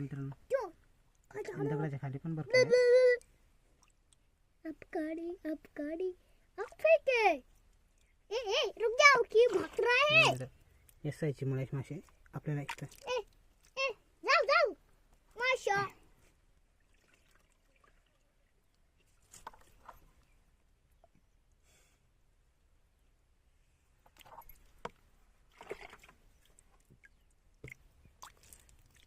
सर्व मित्रांनो दगडाच्या खाली पण भरपूर अब फेंके ए ए रुक जाओ की भाग रहा है एस आयची मळ्याची मासे आपल्याला इथं ए ए जाओ जाओ माशा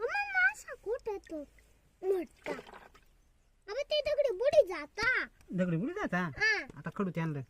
अम्मा मासा मोठा अबे ते दगडी बुडी जाता. दगडी बुडी जाता? हा. आता खडू ते आणलं.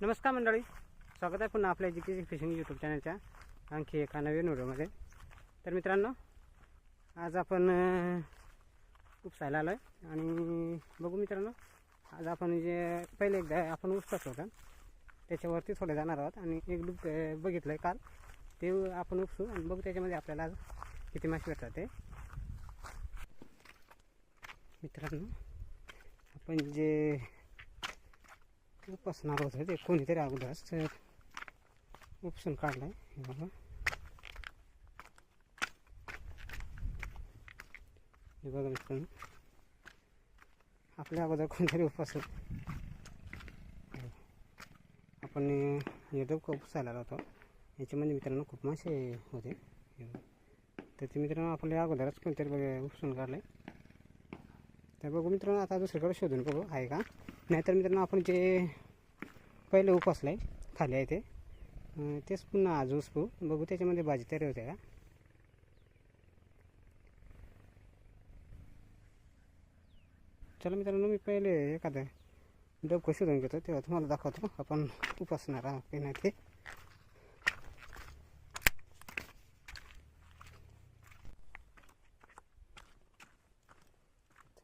नमस्कार मंडळी. स्वागत आहे पुन्हा आपल्या जी के फिशिंग यूट्यूब चॅनलच्या आणखी एका नवीन व्हिडिओमध्ये तर मित्रांनो आज आपण उपसायला आलो आहे आणि बघू मित्रांनो आज आपण जे पहिले एकदा आपण उपसाच होता त्याच्यावरती थोडे जाणार आहोत. आणि एक लूप बघितलं आहे काल ते आपण उपसू आणि बघू त्याच्यामध्ये आपल्याला आज किती मासे भेटतात ते. मित्रांनो आपण जे उपसणार होतं ते कोणीतरी अगोदरच तर उपसून काढलं आहे बघा. हे बघा मित्रांनो. आपल्या अगोदर कोणतरी उपास आपण येतो खूप उपसायला होतो. याच्यामध्ये मित्रांनो खूप मासे होते. तर ते मित्रांनो आपल्या अगोदरच कोणतरी बघ उपसून काढलं तर बघू मित्रांनो आता दुसरीकडे शोधून बघू. आहे का? नाहीतर मित्रांनो आपण जे पहिले उपासलं आहे खाली आहे ते. तेच पुन्हा आज उसपू बघू त्याच्यामध्ये भाजी तयारी होते का? चला मित्रांनो मी पहिले एखादं डबकं शोधून घेतो तेव्हा तुम्हाला दाखवतो. आपण उपासणार आहोत की नाही ते.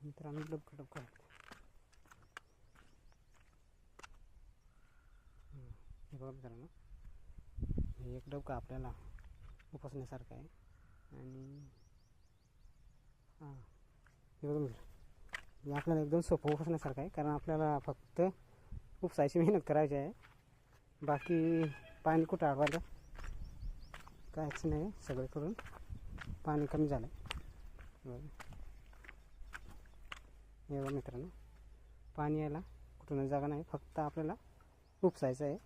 मित्रांनो डबकं डबकं हे बघा मित्रांनो. एक डबका आपल्याला उपासण्यासारखं आहे. आणि हां हे बघा मित्र. हे आपल्याला एकदम सोपं उपसण्यासारखं आहे कारण आपल्याला फक्त उपसायची मेहनत करायची आहे. बाकी पाणी कुठं अडवायचं काहीच नाही सगळं करून पाणी कमी झालं आहे बघा. मित्रांनो पाणी यायला कुठून जागा नाही फक्त आपल्याला उपसायचं आहे.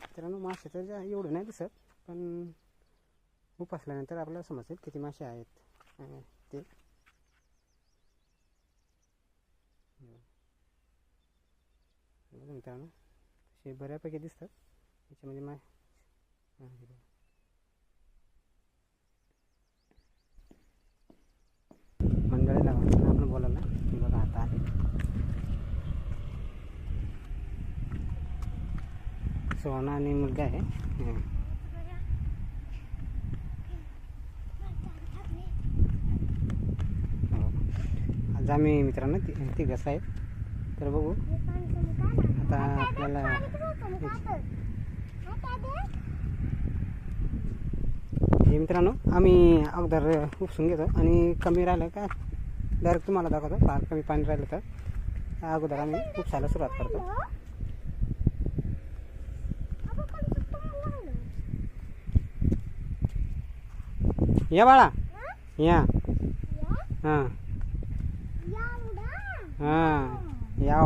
मित्रांनो मासे तर जा- नाही दिसत पण उपसल्यानंतर आपल्याला समजेल किती मासे आहेत. ते मित्रांनो तसे बऱ्यापैकी दिसतात त्याच्यामध्ये मा मंडळी लावा आपण बोलायला बघा आता आहे सोना आणि मुलगा आहे हं. हो. आज आम्ही मित्रांनो ती तिघच आहेत तर बघू. आता आपल्याला हे मित्रांनो आम्ही अगोदर उपसून घेतो आणि कमी राहिलं का डायरेक्ट तुम्हाला दाखवतो. फार कमी पाणी राहिलं तर. अगोदर आम्ही उपसायला सुरुवात करतो. या बाळा. या. हां. हा या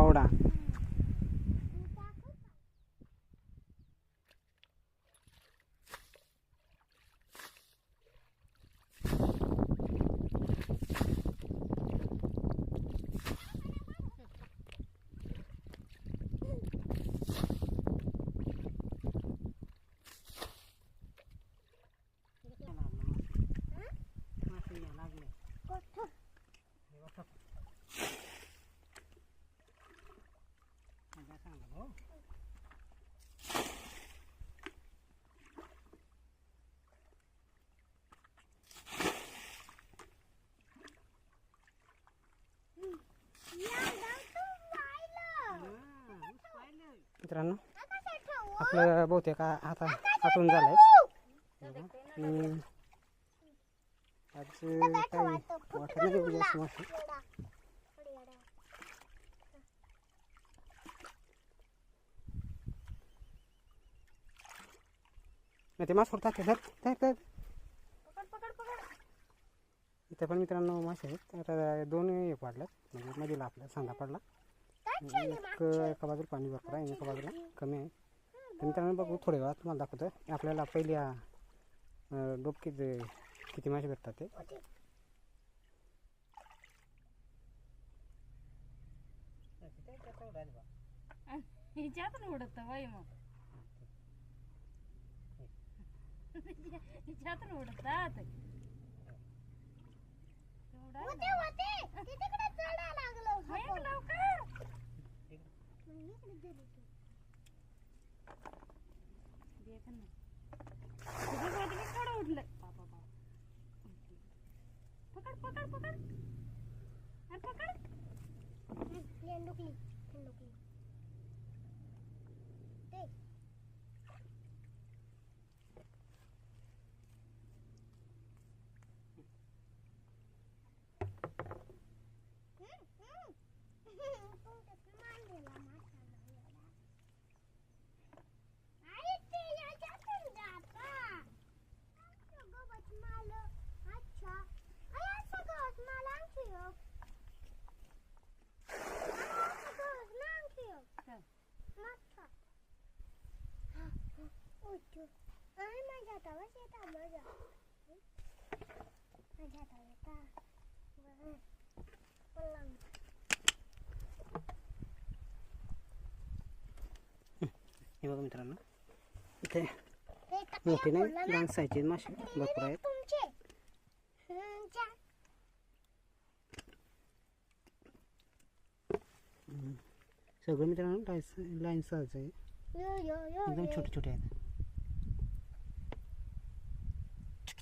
मित्रांनो आपलं बहुतेक आता आटून झालं आहे आज काय? वाटत. नाही जास्त नाही ते मास सोडतात ते धर धर. धर इथं पण मित्रांनो मासे आहेत. आता दोन एक वाढल्यात. म्हणजे नदीला आपल्या सांगा पडला. एक एका बाजूला पाणी भरपूर आहे एका बाजूला कमी आहे. तर मित्रांनो बघू थोड्या वेळात तुम्हाला दाखवतो आपल्याला पहिल्या डोबकीत किती मासे भेटतात ते. हिच्यातून उडत मग. हिच्यातून उडतात. उडलं बाबा बाबा पकड पकड पकड। अरे पकड। माझ्या हे बघा मित्रांनो इथे ते मोठी नाही बोलला ना? लहान साईजचे मासे भरपूर आहेत तुमचे हं, चा. सगळं मित्रांनो लाईन लाईन सहज आहे यो यो यो एकदम यो. छोटे छोटे आहेत आहे माझ्या हातावर बा- मग उडत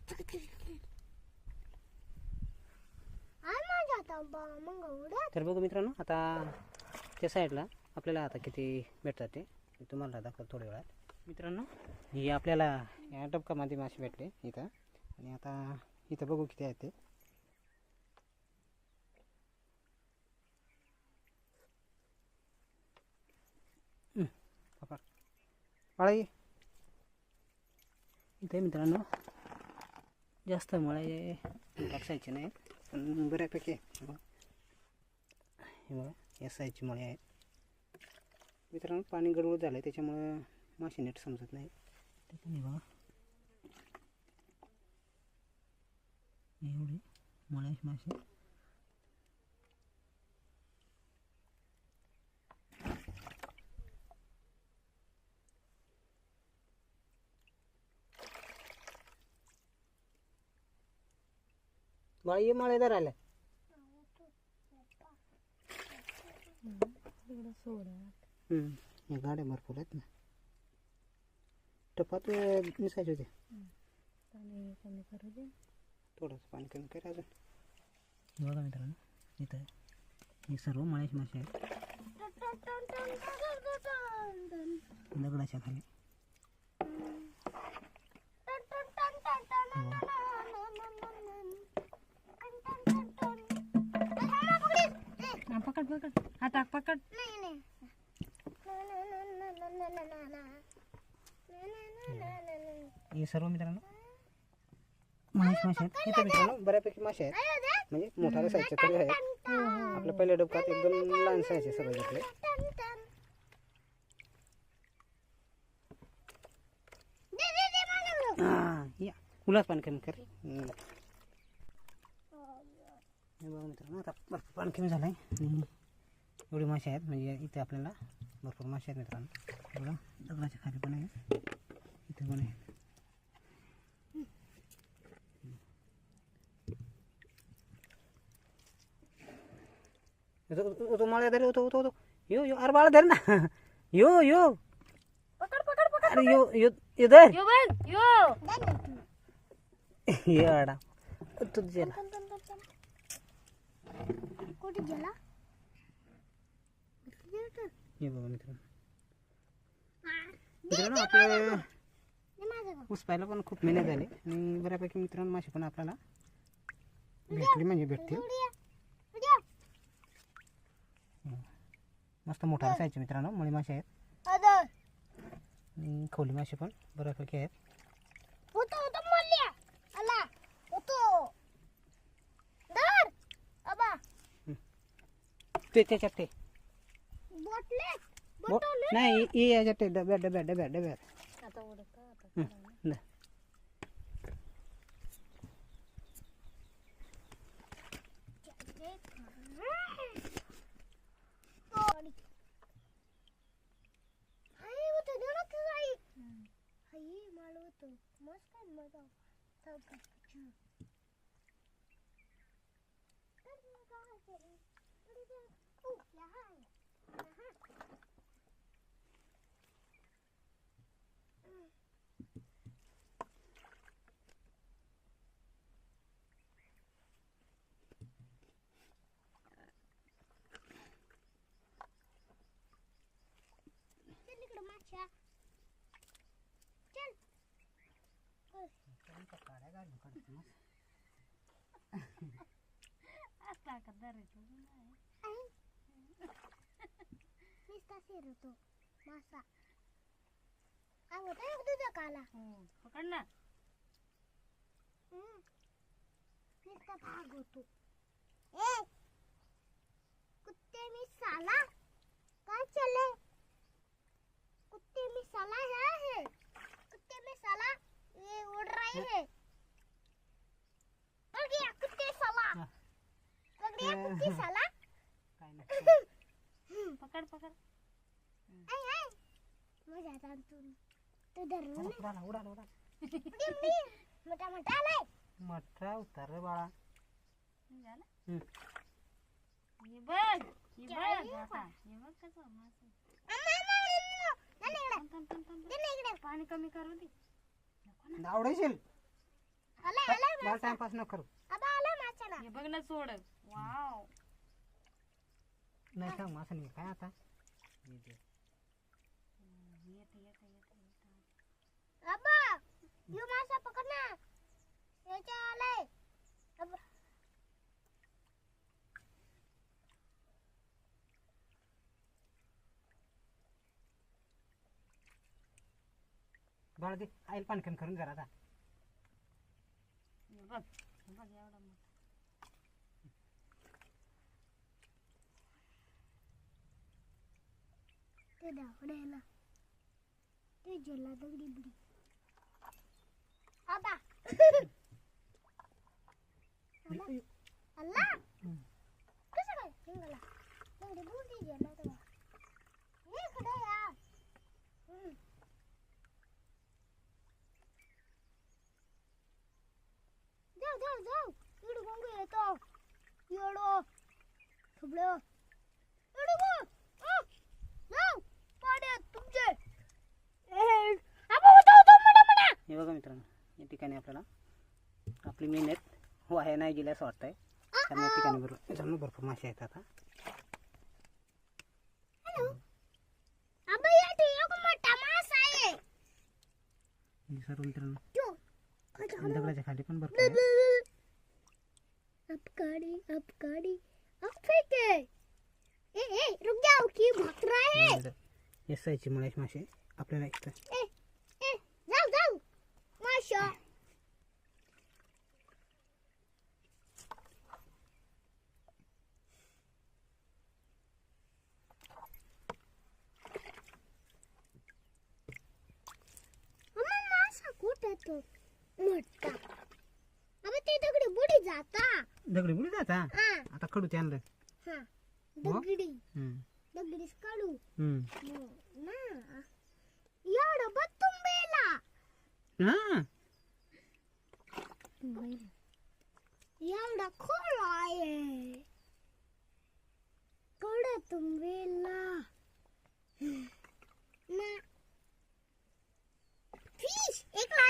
तर बघू मित्रांनो आता त्या साईडला आपल्याला आता किती भेटतात ते तुम्हाला दाखवतो थोड्या वेळात. मित्रांनो ही आपल्याला या डबकामध्ये मासे भेटले इथं. आणि आता इथं बघू किती आहेत ते. हं, इथे मित्रांनो. जास्त मळे टाकसायचे नाही पण बऱ्यापैकी हे बघा या साईजची मळे आहेत. मित्रांनो पाणी गडबड झालं आहे त्याच्यामुळं मासे नीट समजत नाही त्याच्याने बघा. एवढे मळे मासे. ये माळेदार आल्या तिकडं सोडा हम्म, या गाड्या भरपूर आहेत ना टपात अं, मिसायचे होते पाणी कमी करू दे थोडंसं पाणी कमी करा अजून बघा मित्रांनो इथं हे सर्व मळ्याचे मासे आहेत दगडाच्या खाली पकड पकड हाता पकड हे सर्व मित्रांनो महेश मासे आहेत इथं मित्रांनो बऱ्यापैकी मासे आहेत म्हणजे मोठ्या साईजचे तरी आहेत आपल्या पहिल्या डबकात एकदम लहान साईजचे सर्व घेतले हा, या मुलाच पाणी कमी कर हे बघा मित्रांनो आता भरपूर पाणी कमी झालं आहे आणि एवढे मासे आहेत म्हणजे इथे आपल्याला भरपूर मासे आहेत मित्रांनो. बघा दगडाच्या खाली पण आहे इथे पण आहे तो- मला धर होतो होतो यो यो अरे बाळा धर ना. यो यो. पकड पकड पकड अरे यो यो यो धर. यो बघ यो. ये आडा. तू जेला कुठे गेला? हे. बघा मित्रांनो मित्रांनो आपलं ऊस पाहायला पण खूप मेहनत झाली. आणि बऱ्यापैकी मित्रांनो मासे पण आपल्याला भेटली म्हणजे भेटते उड्या उड्या मस्त मोठा असायचे मित्रांनो मळी मासे आहेत. आणि खवली मासे पण बऱ्यापैकी आहेत होतो होतो मल्ल्या आला होतो दर अबा ते त्याच्यात ते. बो- नाही याच्यात ते डब्यात आता आता हं, दे. चल। इकडं माशा चल आता का धरायचं नाही. नुसता शिरतो. मासा. काय होतं एक तुझं काला. हो पकड ना. नुसता भाग होतो. ए कुत्ते मी साला काय चले कुत्ते मी साला है है कुत्ते में साला ये उड़ रहे हैं पकड़ गया कुत्ते साला हाँ। पकड़ गया कुत्ते साला काय नाही पकड पकड आई आई मजा आता तू तू धरून उडाला उडाला उडाला मोठा मोठा आलाय मोठा उतार रे बाळा झालं हं. हे बघ हे बघ आता हे बघ कसं मासे अम्मा, अम्मा, अम्मा. दे ना इकडे. थांब, थांब, थांब, थांब. दे ना इकडे. पाणी कमी करू दे आवडायशील आलाय, आलाय मला मासा. टाइमपास न करू आबा, आलाय. हे बघ ना सोड वाव नाही सांग मासा नाही काय आता येते येते येते येते आबा, ह्यो मासा पकड ना. याच्या आलाय. आबा. बाळा दे आईल पाणी कमी करून जरा आता हे बघ हे बघ एवढा मोठा ते दाखवण्याला. ते जला दगडी बिडी. आबा. अल्ला. कसं काय? हिंगाला. दगडी बुडी जला तेव्हा. ये इकडे या. हम्म. जाऊ जाऊ जाऊ इकडे गोंग येतो येडो थुबडं इकडे गो आ, जाऊ पाड्यात तुमचे ए, आबा, होतो, होतो, म्हणा, म्हणा. हे बघा मित्रांनो या ठिकाणी आपल्याला आपली मेहनत वाया नाही गेली असं वाटतंय कारण या ठिकाणी भरपूर मित्रांनो भरपूर मासे आहेत आता आबा, या ठेवी एक मोठा मासा आहे. हे सर्व मित्रांनो त्यो. काय झालं? आणि दगडाच्या खाली पण भरपूर आहे. अपकाड़ी अपकाड़ी अब फेंके ए ए रुक जाओ की भाग रहा है साईजचे मळ्याचे मासे आपल्याला इथं ए ए जाओ जाओ माशा. मोठा. दगडी बुडी जाता. दगडी बुडी जाता? हा. आता कडू ते आणलं हा दगडी. दगडीच काढू. ना. एवढं बघ तुंबेला हा. एवढा खोल आहे. कड तुंबेला ना. फिश. एक ला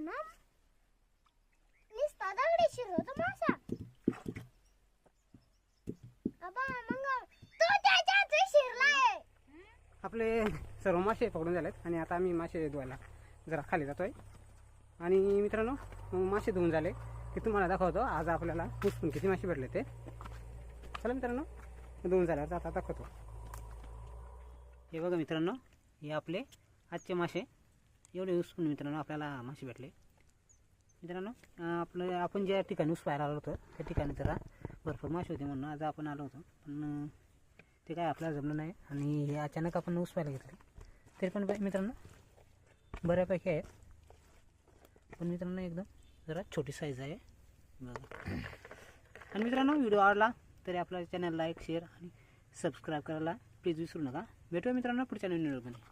ना नुसता दगडी शिरवतो मासा. अबा मग तो त्याच्यात शिरलाय. आपले सर्व मासे पकडून झालेत आणि आता आम्ही मासे धुवायला जरा खाली जातोय. आणि मित्रांनो मग मासे धुवून झाले. की तुम्हाला दाखवतो. आज आपल्याला पुसून किती मासे भेटले ते. चला मित्रांनो धुवून झाल्यावर आता दाखवतो. हे बघा मित्रांनो हे आपले आजचे मासे. एवढे उसपून मित्रांनो आपल्याला मासे भेटले. मित्रांनो आपलं आपण ज्या ठिकाणी उसपायला आलो होतो त्या ठिकाणी जरा भरपूर मासे होते म्हणून आज आपण आलो होतो. पण ते काय आपल्याला जमलं नाही आणि हे अचानक आपण ऊस पाहायला घेतले. तरी पण मित्रांनो बऱ्यापैकी आहेत. पण मित्रांनो एकदम जरा छोटी साईज आहे. बघा. आणि मित्रांनो व्हिडिओ आवडला तरी आपल्या चॅनल लाईक शेअर आणि सबस्क्राईब करायला प्लीज विसरू नका. भेटूया मित्रांनो पुढच्या नवीन व्हिडिओमध्ये